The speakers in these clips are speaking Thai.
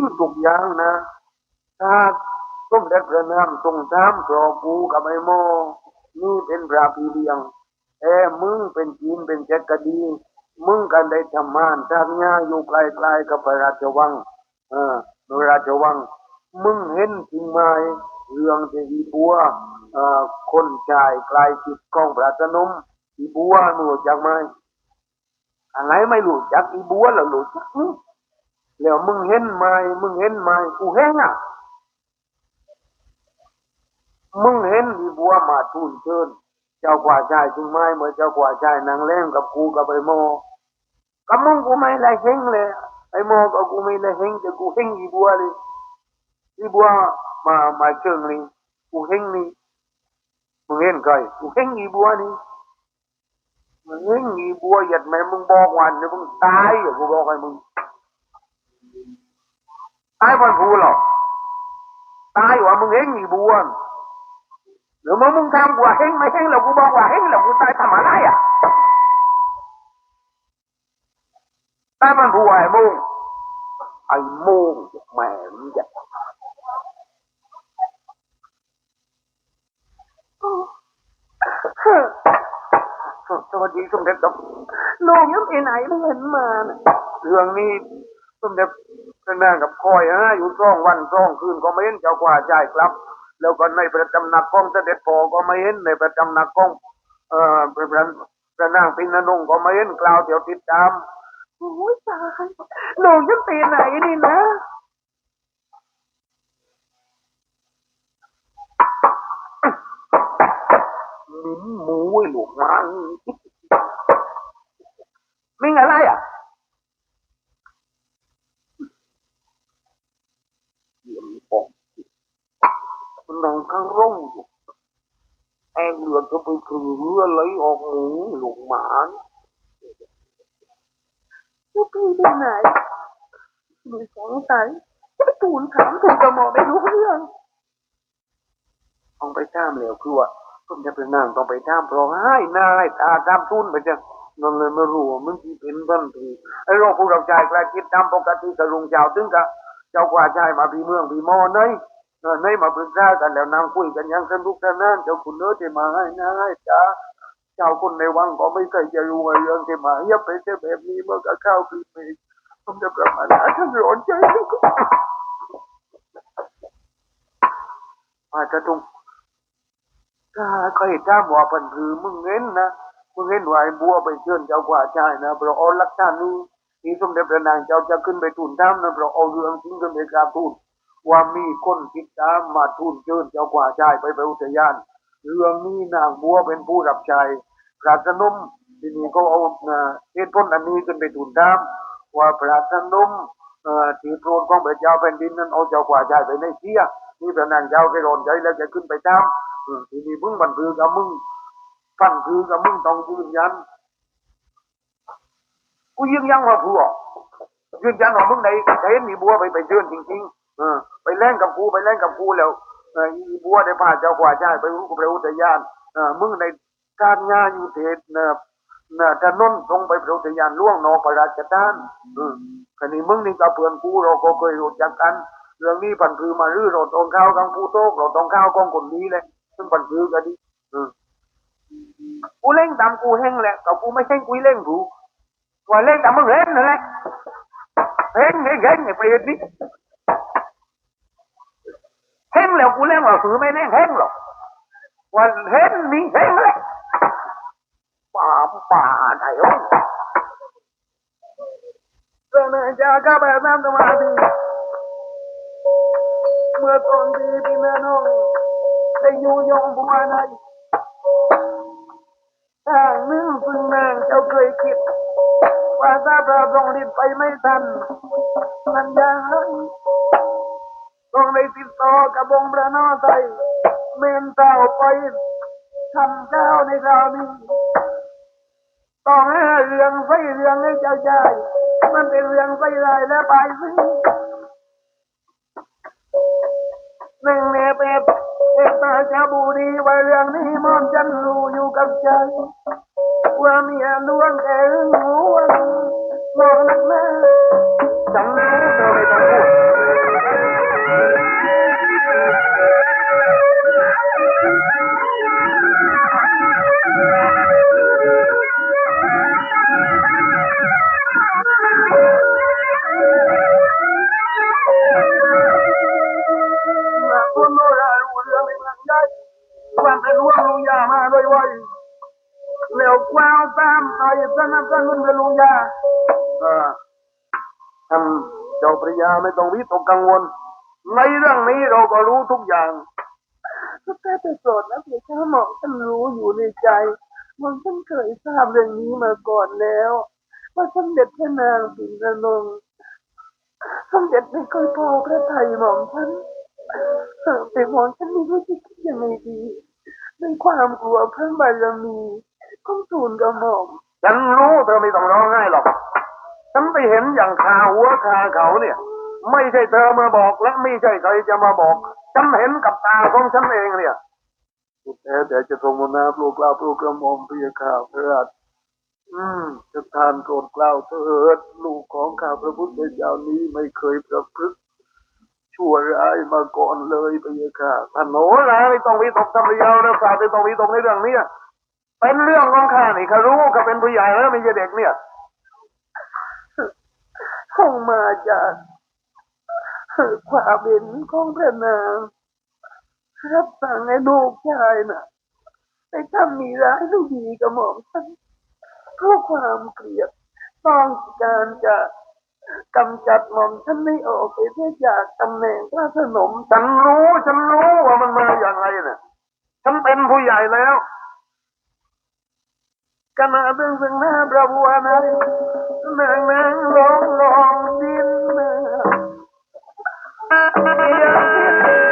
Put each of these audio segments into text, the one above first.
งทุกอย่างนะถ้าสมเด็จพระนามทรงทามพรอกูกับไอ้โมนี่เป็นพระพีเลียงเอ้มึงเป็นจีนเป็นเจ็ดกดี มึงกันได้ทำมานทางย่าอยู่ไกลๆกับพระราชวังเออพระราชวัง มึงเห็นจริงไหมเรื่องที่อีบัวอ่อคนชายกลจิตของพระสนมอีบัวหนูจักไหมอะไรไม่รู้จักอีบัวแล้วรู้จักนี่ แล้วมึงเห็นไหมมึงเห็นไหมกูเห็นอะมึงเห็นอีบัวมาทูลเชิญ เจ้ากว่าชายจริงไหมเมื่อเจ้ากว่าชายนางเล่มกับกูกับไอ้โมกับมึงกูไม่ได้เฮงเลยไอ้โมกับกูไม่ได้เฮงแต่กูเฮงอีบัวเลยอีบัวมามาเชิงนี่กูเฮงนี่มึงเห็นใครกูเฮงอีบัวนี่มึงเฮงอีบัวหยัดแม่มึงบอกวันเนี่ยวมึงตายอะกูบอกให้มึง ตายวันพูหรอกตายว่ามึงเฮงอีบัวหรือมึงมึงทำกว่าเฮงไม่เฮงหรอกกูบอกว่าเฮงหรอกกูตายทำอะไรอะตายมันผู้ไอ้มุงไอ้มุงแม่มงจะสวัสดีสมเด็จครับน้องยังไปไหนไม่เห็นมาน่ะเรื่องนี้สมเด็จ พระนางกับคอยฮะอยู่สองวันสองคืนก็ไม่เห็นเจ้ากว่าใจครับ แล้วก็ในประจำนักของเสด็จพ่อก็ไม่เห็นในประจำนักของเอ่อพระพระพระนางปินนงก็ไม่เห็นกล่าวเดี๋ยวติดตามโอ้ยตายน้องยังไปไหนนี่นะมิ้นหมูไอ้หลูกมันมิงอะไรอะเยี่ยมปอง มันนอนข้างร่องอยู่แองเรือจะไปคือเรือไหลออกหมูหลูกหมานลูกพี่ไปไหนมีสงสัยจะไปทูลถามทูลกระหม่อมไม่รู้เรื่องต้องไปตามแล้วคือว่าต้องจะเป็นนางต้องไปตามเพราะให้นายตาตามทุนไปจะนั่นเลยไม่รู้ว่ามันที่เป็นบ้านทีไอ้โรคพวกเราชายกลายคิดตามปกติกับลุงเจ้าถึงกับเจ้ากว่าชายมาพีเมืองพีมอเนย เออเนมาปรึกษากันแล้วนางคุยกันยังสนุกสนานเจ้าคุณเนื้อที่มาให้นายจ้าเจ้าคนในวังก็ไม่เคยจะรู้ว่าเรื่องที่มาเฮียบไปเสียแบบนี้เมื่อกับข้าวคือไปผมจะประมาณนั้นท่านร้อนใจแล้วก็อาจจะต้องถ้าเคยถามว่าเป็นคือมึงเห็นนะมึงเห็นวาไอ้บัวไปเชิญเจ้ากว่าชายนะเพราะอลักฐานนี้ที่สมเด็จพระนางเจ้าจะขึ้นไปทูลถามนะเพราะเอาเรื่องจริงขึ้นไปกราบทูล ว่ามีคนติดตามมาทูลเชิญเจ้ากว่าชายไปไปอุทยาน เรื่องนี้นางบัวเป็นผู้รับใช้พระสนมทีนี้ก็เอาเอ่อเหตุผลอันนี้ขึ้นไปทูลถามว่าพระสนมเอ่อโปรดของพระเจ้าแผ่นดินนั้นเอาเจ้ากว่าชายไปในเสียนี่พระนางเจ้าแกร้อนใจแล้วจะขึ้นไปถามทีนี้มึงบันคือกับมึงฟันคือกับมึงต้องยืนยันกูยืนยันว่าผัวยืนยันว่ามึงไหนเห็นมีบัวไปไปเชิญจริงๆเออ ไปแล่นกับกูไปแล่นกับกูแล้วอีบัวได้พาเจ้ากว่าชายไปรู้กับพระอุทยานมึงในการงานอยู่เทศเนอเนอถนนตรงไปพระอุทยานล่วงนอกระราชทานคันนี้มึงนี่กับเพื่อนกูเราก็เคยรู้จักกันเรื่องนี้ปันคือมารื้อเราตองข้าวกังผู้โต๊ะเราตองข้าวกองคนนี้เลยซึ่งปันคือกันดิกูเล่งตามกูเฮงแหละกับกูไม่เฮงกูเล่งกูว่าเล่งตามมึงเล่นนั่นแหละเฮงเฮงเฮงไอ้ประโยชน์นี้ เฮงแล้วกูเล่งว่าคือไม่เล่งเฮงหรอกว่าเฮงนี่เฮงแหละป่าป่าไหนวะพระนางจะกลับไปน้ำสมาธิเมื่อตอนที่พี่แม่น้องได้อยู่ยงบัวในทางนึ่งซึ่งนางเจ้าเคยคิด ว่าถ้าพระทรงฤทธิ์ไปไม่ทันมันยัง ต้องได้ติดต่อกับองค์พระนอไตเมนเต้าไปทำเจ้าในคราวนี้ต้องให้เรื่องไฟเรื่องให้เจ้าใจมันเป็นเรื่องไฟลายและไปซึ่งหนึ่งเนเปบเอตาจะบูดีว่าเรื่องนี้มอนจันรู้อยู่กับใจว่าเมียลวงแกหึงหวมองนักหน้าจังรู้เธอไม่ ยาไม่ต้องวิตกกังวล ในเรื่องนี้เราก็รู้ทุกอย่างก็แค่ไปโปรดนะเพียงแค่หมอฉันรู้อยู่ในใจมันฉันเคยทราบเรื่องนี้มาก่อนแล้วว่าสมเด็จพระนางสิงห์นงสมเด็จไม่เคยพอพระไทยหม่อมฉันเออแต่หม่อมฉันไม่รู้จะคิดยังไงดีในความกลัวพระบารมีของทูลกระหม่อมฉันรู้เธอไม่ต้องร้องไห้หรอกฉันไปเห็นอย่างคาหัวคาเขาเนี่ย ไม่ใช่เธอมาบอกและไม่ใช่ใครจะมาบอกฉันเห็นกับตาของฉันเองเนี่ยสุดแท้แต่จะทรงมนาลูกกล้าวปลูกกระหม่อมพียข่าวพระราชอืมจะทานโกรธกล้าวเถิดลูกของข้าพระพุทธเจ้านี้ไม่เคยประพฤติชั่วร้ายมาก่อนเลยพระยาค่ะท่านโน้นะไม่ต้องวิตกทำเรียวนะฝากไม่ต้องวิตกในเรื่องนี้เป็นเรื่องของข้านี่ข้ารู้ข้าเป็นผู้ใหญ่แล้วไม่ใช่เด็กเนี่ยคงมาจาก ความเห็นของพระนางรับสั่งให้ลูกชายน่ะไปทำมีร้ายลูกดีกับหม่อมฉันเพราะความเกลียดต้องการจะกำจัดหม่อมฉันไม่ออกไปเสียจากตำแหน่งพระสนมฉันรู้ฉันรู้ว่ามันมาอย่างไรนี่ยฉันเป็นผู้ใหญ่แล้วขณะเรื่องซึ่งหน้าประบันั้นนางนางลองลองดิน น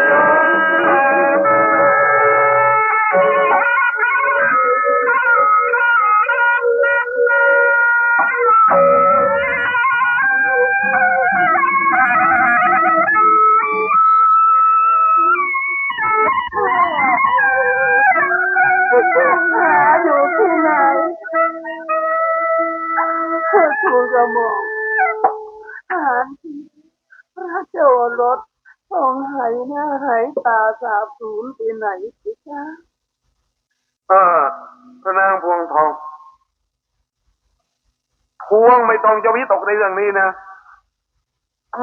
ในเรื่องนี้นะ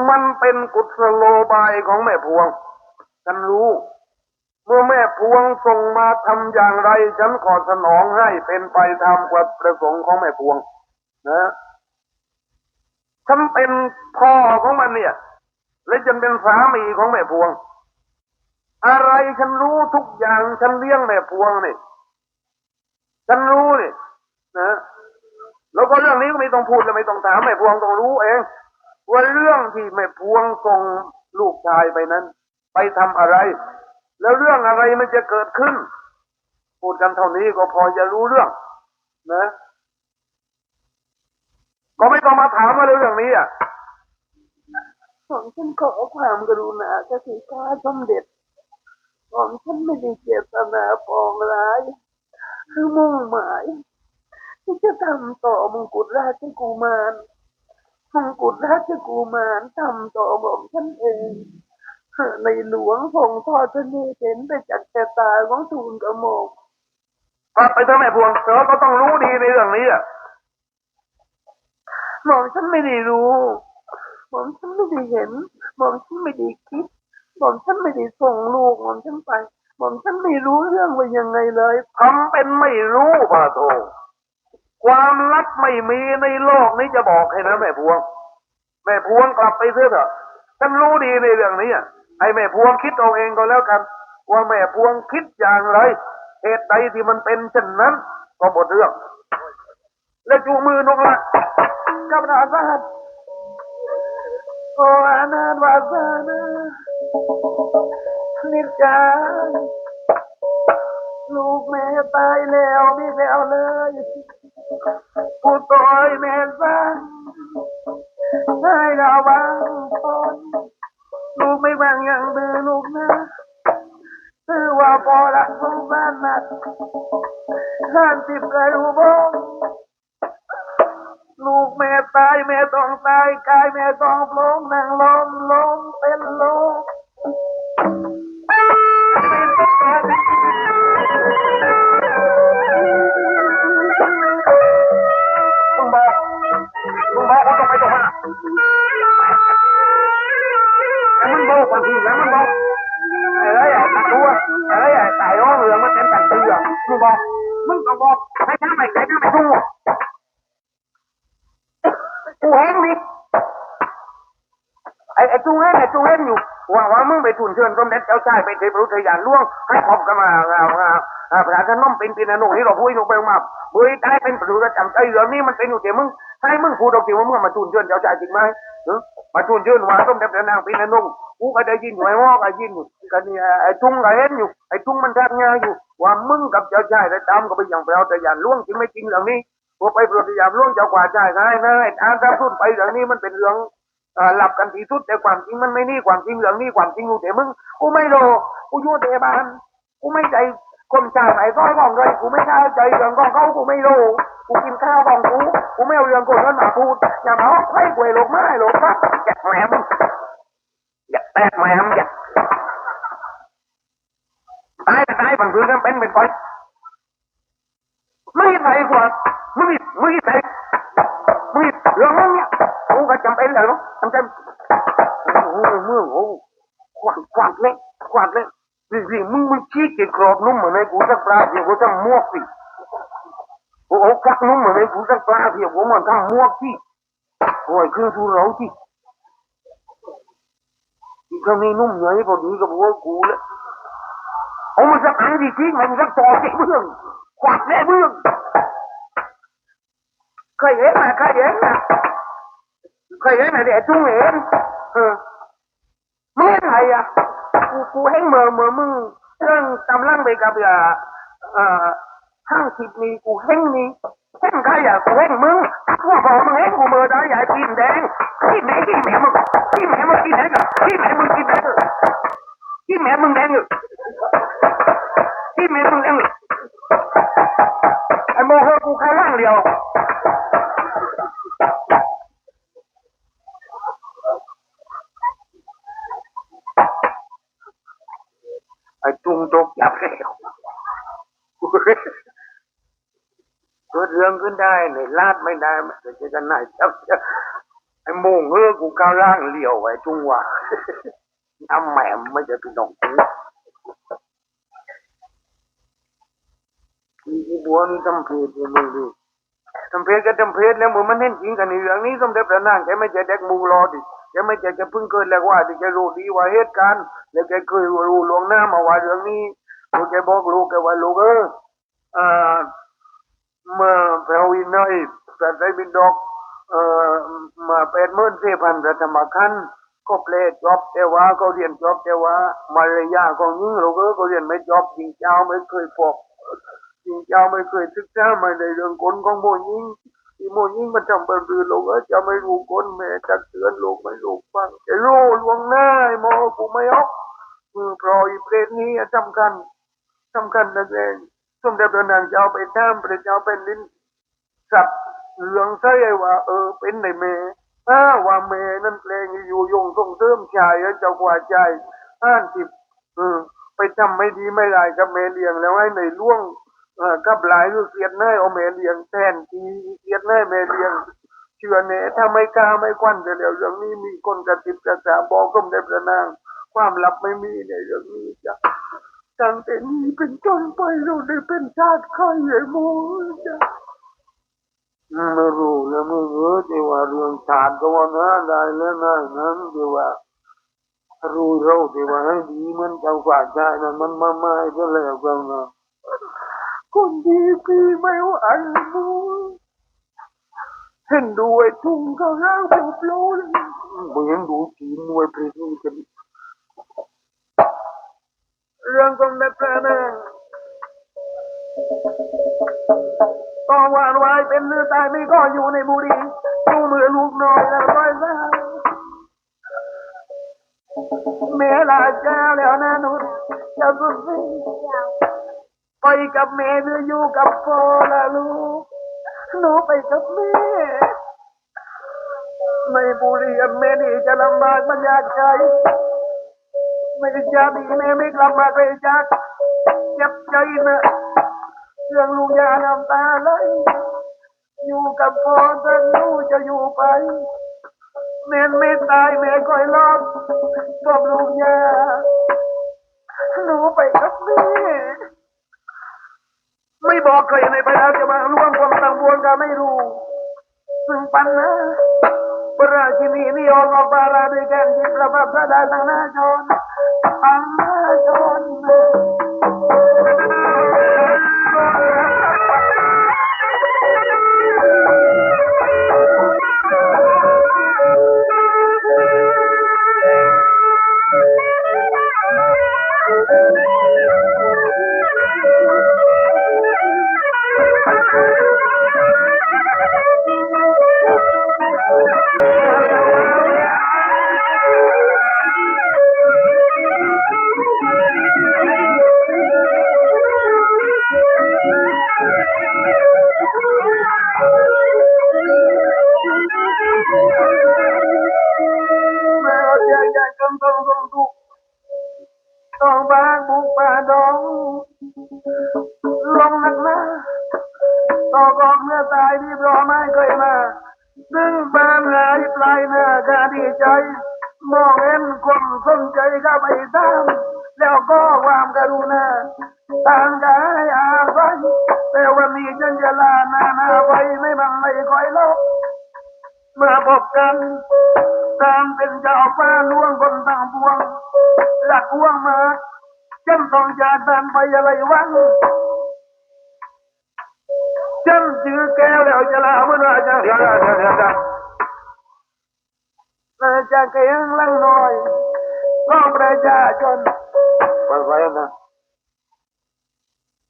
มันเป็นกุศโลบายของแม่พวง ฉันรู้ เมื่อแม่พวงส่งมาทำอย่างไร ฉันขอสนองให้เป็นไปตามความประสงค์ของแม่พวง นะฉันเป็นพ่อของมันเนี่ย และฉันเป็นสามีของแม่พวง อะไรฉันรู้ทุกอย่างฉันเลี้ยงแม่พวงนี่ ฉันรู้นี่นะ แล้วก็เรื่องนี้ก็ไม่ต้องพูดและไม่ต้องถามแม่พวงต้องรู้เองว่าเรื่องที่แม่พวงส่งลูกชายไปนั้น ไปทำอะไร แล้วเรื่องอะไรมันจะเกิดขึ้น พูดกันเท่านี้ก็พอจะรู้เรื่อง นะ ก็ไม่ต้องมาถามว่าเรื่องนี้อะของฉันขอความกรุณาเจ้าสิข้าสมเด็จของฉันไม่ได้เจตนาปองร้าย คือมุ่งหมาย ที่จะทำต่อมงกุฎราชกุมารมงกุฎราชกุมารทำต่อหม่อมฉันเองในหลวงทรงทอดพระเนตรเห็นไปจากแต่ตาของทูลกระหม่อมกลับไปเถอะแม่พวงเธอก็ต้องรู้ดีในเรื่องนี้อะหม่อมฉันไม่ได้รู้หม่อมฉันไม่ได้เห็นหม่อมฉันไม่ได้คิดหม่อมฉันไม่ได้ส่งลูกหม่อมฉันไปหม่อมฉันไม่รู้เรื่องว่ายังไงเลยทำเป็นไม่รู้ป่าโท ความลับไม่มีในโลกนี้จะบอกให้นะแม่พวง แม่พวงกลับไปเถอเถอะฉันรู้ดีในเรื่องนี้อะให้แม่พวงคิดเอาเองก็แล้วกัน ว่าแม่พวงคิดอย่างไรเหตุใดที่มันเป็นเช่นนั้น ก็หมดเรื่อง และจูงมือนกละกับราชาโออานาถวาสนานิจจาลูกแม่ตายแล้วไม่แล้วเลย ผู้ตอยแม่สร้างให้เราบางคนลูกไม่บางอย่างเดื้อลูกนะคือว่าพอละสงสารนักห้านสิบไรอุโบงค์ลูกแม่ตายแม่ต้องตายกายแม่ต้องปลงนางลมลมเป็นลม ว่ามึงไปทุนเชิญสมเด็จเจ้าชายไปเทพรุทยานล่วงให้พบกันมาอ่าอ่าอ่าพระราชน้อมเป็นปีนันงนี่เราพูดลงไปมาเฮ้ยได้เป็นประตูประจำใจเรื่องนี้มันเป็นอยู่แต่มึงให้มึงพูดเอาจริงว่ามึงมาทุนเชิญเจ้าชายจริงไหมเออมาทุนเชิญว่าสมเด็จพระนางปีนันงกูก็ได้ยินอยู่ไอ้วอกได้ยินอยู่กันนี่ไอ้จุงก็เห็นอยู่ไอ้จุงมันแทักงาอยู่ ว่ามึงกับเจ้าชายได้ตามก็ไปอย่างพระราชยานล่วงจริงไม่จริงเรื่องนี้พอไปปฏิญาณล่วงเจ้ากว่าชายได้นะไอ้ทางทับทุนไปเรื่องนี้มันเป็นเรื่อง หลับกันที่สุดแต่ความจริงมันไม่นี่ความจริงเรื่องนี้ความจริงอยู่แต่มึงกูไม่รู้กูอยู่แต่บ้านกูไม่ใจคนจ่ายไหนก้อยของเลยกูไม่เข้าใจเรื่องของเขากูไม่รู้กูกินข้าวของกูกูไม่เอาเรื่องคนนั้นมาพูดอย่ามาเอาไข่กวยหลกไม้หลกครับอย่าแหมมอย่าแตกแหมมอย่าตายตายบางทีก็เป็นเป็นไปไม่ใส่กว่าไม่ไม่ใส่ มึงเรื่องเนี่ยกูก็จำเป็นเลยเนาะจำเป็นโอ้โหมึงโอ้ขวาดขวาดเลยขวาดเลยสิสิมึงมึงชี้เกียกรอบนุ่มเหมือนไอ้กูสักปลาเพียวกูจะมวกสิโอ้โหกักนุ่มเหมือนไอ้กูสักปลาเพียวกูมันทำมวกสิโอ้ยคือทุเราสิที่เคำนี้นุ่มใหญ่อยพอดีกับหัวกกูเลยเอามันสักอันดิชี้มันสักต่อสิเบื้องขวาดเลยเบื้อง เคยเห็นนะเคยเห็นนะเคยเห็นนะเดี๋ยวจุ้งเห็นเออมึงเห็นใครอะกูกูเห็นเมื่อเมื่อมึงเรื่องกำลังไปกับอ่าเอ่อห้างสิบนี้กูเห็นนี่เห้งใครอะกูเห้งมึงกูบอกมึงเห็นกูเมื่อได้ใหญ่ปีนแดงที่แม่ที่แม่มึงที่แม่มึง ไม่ได้มันจะจะกันไหนจับไอ้โมงเออกูก้าวล่างเลี้ยวไว้จุงว่าน้ำแหม่มไม่จะพี่น้องกูอีบวนี่ทำเพจเนี่ยมึงดูทำเพจก็ทำเพจแล้วมึงมันเห็นจริงกันในเรื่องนี้สมเด็จพระนางแกไม่ใช่เด็กมูรอดิแกไม่ใช่จะเพิ่งเกิดแล้วว่าที่แกรู้ดีว่าเหตุการณ์แล้วแกเคยรู้ลวงหน้ามาว่าเรื่องนี้แล้วแกบอกลูกแกว่าลูกเออ อ่าเมื่อแปลวินน้อยแต่ได้บินดอกเอ่อมาเป็นหมื่นสี่พันพระธรรมคันก็เปลดจบแต่ว่าเขาเรียนจบแต่ว่ามารยาของยิ่งลูกเออเขาเรียนไม่จบจริงเจ้าไม่เคยพบจริงเจ้าไม่เคยศึกษามาในเรื่องคนของโมยิงที่โมยิงมันทำเป็นรือลูกเออจะไม่รู้คนแม่จักเตือนลูกไม่รู้ฟังจะรู้ลวงหน้าไอ้โมกูไม่ออกมือปล่อยเปรตนี้สำคัญสำคัญนะเอง สมเด็จพระนางจะเจ้าไปตามพระเจ้าเป็นลิ้นสับเหลืองใส่ว่า เออ เป็นในเมถ้าว่าเมนั่นเพลงอยู่ยงส่งเสริมชายเจ้ากว่าใจห้านสิบเออไปทำไม่ดีไม่ได้กับเมเลียงแล้วให้ในล่วงเออกับหลายคือเสียดแน่เอาเมเลียงแทนทีเสียดแน่เมเลียงเชื่อเน่ถ้าไม่กล้าไม่ควันแต่เดี๋ยวเรื่องนี้มีคนกระติบกระสาบอกก็ได้ประนางความลับไม่มีในเรื่องนี้จ้ะ ตั้งแต่นี้เป็นต้นไปเราได้เป็นชาติใครไอ้โมจ้ะไม่รู้แล้วไม่รู้แต่ว่าเรื่องชาติก็ว่าง่ายได้แล้วง่ายนั้นแต่ว่ารู้เราแต่ว่าให้ดีมันเจ้ากว่าใจนั้นมันมาไม่ก็แล้วกันนะคนดีพี่ไม่ไหวมูเห็นด้วยทุ่งก็ร่างผูกโลนเหมือนดูทีมวยเพลงกันเรื่องของนักพระนางก็วานวายเป็นเนื้อตายไม่ก็อยู่ในบุรีดูมือลูกน้อยแล้วร้อยสาวเมลาเจ้าแล้วนะนุชเจ้าสุดสิ่งไปกับแม่หรืออยู่กับพ่อละลูกหนูไปกับแม่ไม่บุรีอันแม่นี่จะลำบากมันยากใจ ไม่จะดีแม่ไม่กลับมาเลยจากเจ็บใจนะเรื่องลูกยาน้ำตาไหลอยู่กับพ่อจนหนูจะอยู่ไปแม่ไม่ตายแม่คอยรอบกับลูกยาหนูไปกับแม่ไม่บอกเคยในไปแล้วจะมาร่วมคนต่างบวนก็ไม่รู้ซึ่งปัญหาพระราชินีนิยมออกบาราด้วยกันยิบระบับพระดาสังนาชนสังนาชน แแต่วันนี้ฉันจะลานานาไปไม่บังไม่คอยลบเมื่อพบกัน ตามเป็นเจ้าฟ้าล่วงคนต่างปวง หลักห่วงมาจำต้องจากกันไปอะไรวันจำชื่อแก้วแล้วจะลาเมื่อไรจะเดี๋ยวเดี๋ยวเดี๋ยวเดี๋ยวเดี๋ยวเราจะเกียงลังน้อยก็ประชาชนไปไปนะ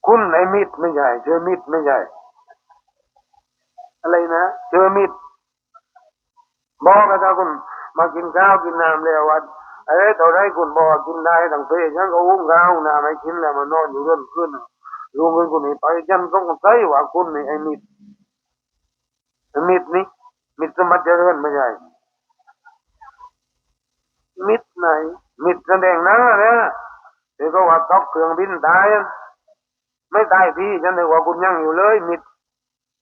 คุณไอ้มิดไม่ใช่เจอมิดไม่ใช่อะไรนะเจอมิดบอกกันถ้าคุณมากินข้าวกินน้ำแล้ววันเอ้ยตอนไรคุณบอกกินได้ตั้งเพยฉันก็อุ้มข้าวน้ำไม่กินแล้วมานอนอยู่เรื่อนขึ้นลุงเป็นคนนี้ไปฉันต้องใส่ว่าคุณนี่ไอ้มิดไอ้มิดนี่มิดสมบัติเจริญไม่ใช่มิดไหน มิดแสดงนะเนี่ยเดี๋ยวก็ว่าตอกเครื่องบินตาย ไม่ตายพี่ฉันเลยว่าคุณยังอยู่เลย มิด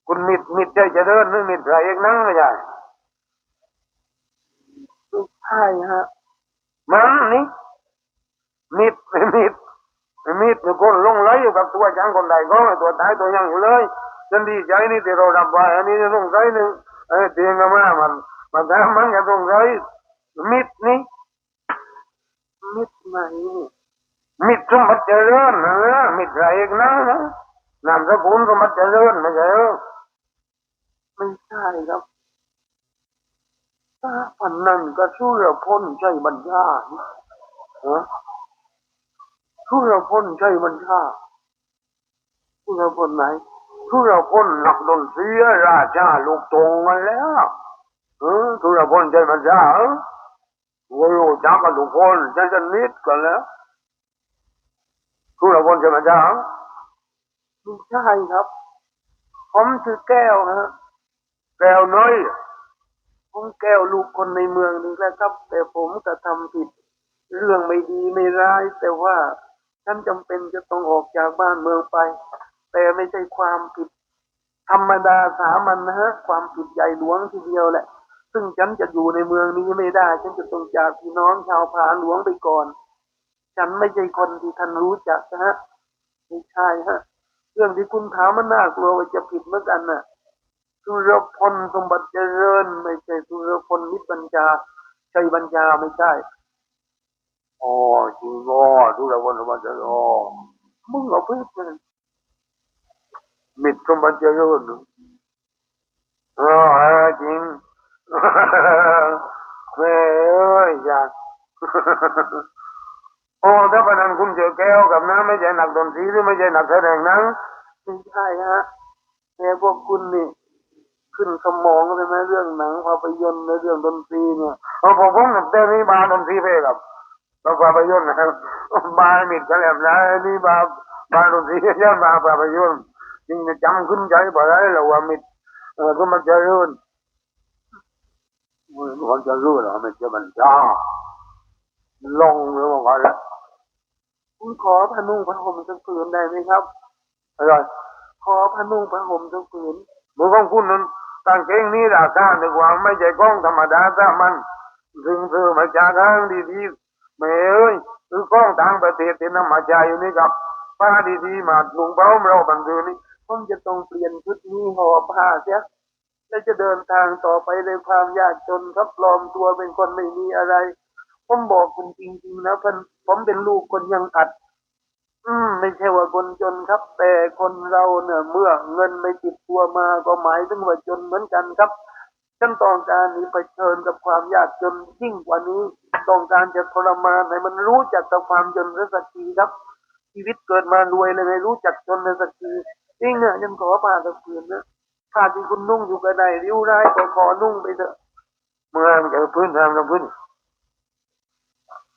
คุณมิดมิดใจเจริญหรือมิดไรเอกนั่งไม่ใช่ไม่ใช่ฮะมันนี่มิดไอ้มิดไอ้มิดเนี่ยคนลงไหลอยู่กับตัวจังคนใดก็ไอ้ตัวตายตัวยังอยู่เลยฉันดีใจนี่ที่เราดับไว้อันนี้จะต้องใช้หนึ่งเอ้ยเตียงกันมามันมันทำมันจะต้องใช้มิดนี่มิดไหนนี่ มิดสมบัติเจริญนะมิดไรเอกนั่งนะนามสกุลสมบัติเจริญไม่ใช่เหรอไม่ใช่ครับถ้าพันนั่นก็ช่วยพ้นใช่บัญชานี่ฮะช่วยพ้นใช่บัญชาช่วยพ้นไหนทุรพลนักดนตรีราชาลูกตรงมาแล้วเออทุรพลใจมันจ้าเออโอ้ยจักกันทุกคนใจจะนิดกันแล้ว ทุรพลใจมันจ้าไม่ใช่ครับ ผมชื่อแก้วนะฮะแก้วน้อยผมแก้วลูกคนในเมืองนี่แหละครับ แต่ผมกระทำผิด เรื่องไม่ดีไม่ร้าย แต่ว่าฉันจำเป็นจะต้องออกจากบ้านเมืองไป แต่ไม่ใช่ความผิด ธรรมดาสามัญนะฮะความผิดใหญ่หลวงทีเดียวแหละ ซึ่งฉันจะอยู่ในเมืองนี้ไม่ได้ ฉันจะต้องจากพี่น้องชาวพาหลวงไปก่อน ฉันไม่ใช่คนที่ท่านรู้จักนะฮะไม่ใช่ฮะ เรื่องที่คุณถามมันน่ากลัวว่าจะผิดเหมือนกันน่ะสุรพลสมบัติเจริญ ไม่ใช่สุรพลมิตรบัญชาชัยบัญชาไม่ใช่อ๋อจริงอ๋อทุรพลสมบัติเจริญอ๋อมึงเอาเพื่อนมิตรสมบัติเจริญอ๋อเออจริงแม่เอ้ยอยาก โอ้ถ้าพนันคุณเจอแก้วกับน้ำไม่ใช่หนักดนตรีหรือไม่ใช่หนักแสดงหนังไม่ใช่ฮะแต่พวกคุณนี่ขึ้นสมองเลยนะเรื่องหนังภาพยนตร์และเรื่องดนตรีเนี่ยเอาผมผมกับเต้นี่บาร์ดนตรีเพลงครับแล้วภาพยนตร์นะครับบาร์มิดกันแล้วนะนี่บาร์บาร์ดนตรีย้อนบาร์ภาพยนตร์จริงจะจำขึ้นใจบ่ได้แล้วว่ามิดเออก็มันจะรื่นมันจะรื่นเหรอมันจะมันจ้าลงหรือว่าอะไร คุณขอพนุ่งพระห่มสักผืนได้ไหมครับอะไรขอพนุ่งพระห่มสักผืนมือของคุณนั้นกางเก่งนี้ราคาหนึ่งว่าไม่ใช่กล้องธรรมดาซะมันซึ่งซื้อมาจากห้างดีๆไม่เอ้ยคือกล้องต่างประเทศที่นำมาใช้อยู่นี่ครับป้าดีๆมาลุงเบ้าเราบันทึกนี่ผมจะต้องเปลี่ยนชุดนี้ห่อผ้าเสียและจะเดินทางต่อไปในความยากจนครับปลอมตัวเป็นคนไม่มีอะไร ผมบอกคุณจริงๆนะเพิ่นผมเป็นลูกคนยังอัด อืม ไม่ใช่ว่าคนจนครับ แต่คนเราเนี่ยเมื่อเงินไม่ติดตัวมาก็หมายถึงว่าจนเหมือนกันครับฉันต้องการหนี้เผชิญกับความยากจนยิ่งกว่านี้ ต้องการจะทรมานให้มันรู้จักกับความจนสักทีครับ ชีวิตเกิดมารวยเลยไม่รู้จักจนสักทีจริงเนี่ยฉันขอผ้ากับคืนนะผ้าที่คุณนุ่งอยู่ก็ไดริ้วร้ายก็ขอนุ่งไปเถอะเมื่อมันจะพื้นทางกับพื้น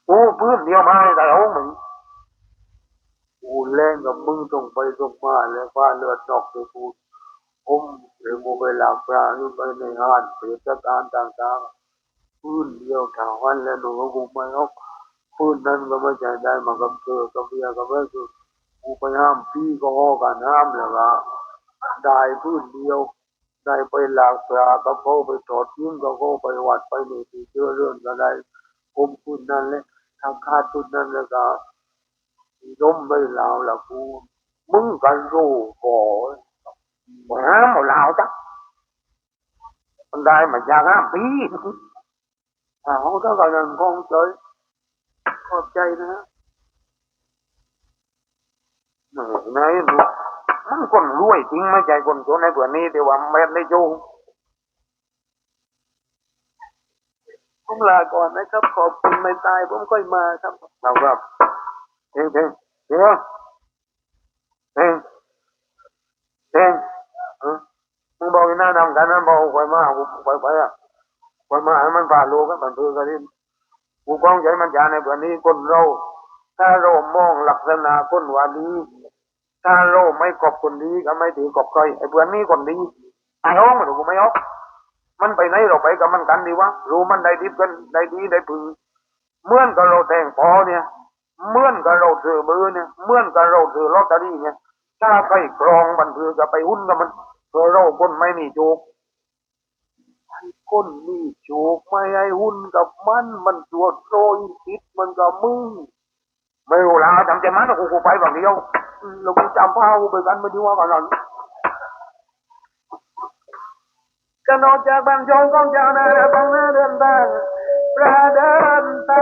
โอ้พื้นเดียวมาแต่เอาเหมือนกูแรงกับมึงตรงไปตรงมาแล้วฟ้าเลือดนอกไปพูดผมเดี๋ยวโมไปลาปลานี่ไปในห้านเปิดการต่างๆพื้นเดียวถาวันแล้วหนูก็คงไม่ออกพื้นนั้นก็ไม่ใจได้มากับเธอกับเบียกับแม่คือกูไปห้ามพี่ก็ห้อกันห้ามแล้วก็ได้พื้นเดียวได้ไปลาปลาก็เขาไปถอดทิ้งก็เขาไปวัดไปในที่เชื่อเรื่องก็ได้ผมพื้นนั้นเลย ถ้าข้าทุนนั่นล้ก็ย่มไม่ลาวละกูมึงก็รู้ก่อนมาห้าลาวจ้ะมันได้มาจากห้ามปีอ้าวถ้าก็นั่นคงเฉยขอบใจนะไหนไหนมันคนรวยจริงไม่ใช่คนจนในเผื่นี้แต่ว่าไม่ได้โจ ผมลาก่อนนะครับ ขอบคุณไม่ตายผมค่อยมาครับเราครับเพ่งเพ่งเพ่งเพ่งเพ่งมึงบอกอีน่านำกันนะบอกไว้มาไว้ไปอะไว้มาให้มันผ่านโลกกันผ่านเพื่อกันนี่กูกองใจมันจาในเพื่อนนี้คนเรา ถ้าเรามองลักษณะคนว่าดีถ้าเราไม่กอบคนดีก็ไม่ถือกอบใครไอ้เพื่อนนี้คนดีไอ้ห้องมันกูกไม่ออก มันไปไหนเราไปกับมันกันดีวะรู้มันได้ดีกันได้ดีได้พึงเหมื่อนกับเราแต่งพอเนี่ยเหมื่อนกับเราถือมือเนี่ยเหมื่อนกับเราถือลอตเตอรี่เนี่ย ถ้าใครกรองมันคือจะไปหุ้นกับมันเพราะเราคนไม่มีโจกไอ้คนมีโจกไม่ให้หุ้นกับมันมันตรวโรยติดมันกับมึงไม่รู้ละจำใจมันกูกูไปแบบเดียวอืมแล้วกูจำพากูไปกันไม่ดีว่ากันนั้น Kanoja Banjong Jana Banadanda Pradanta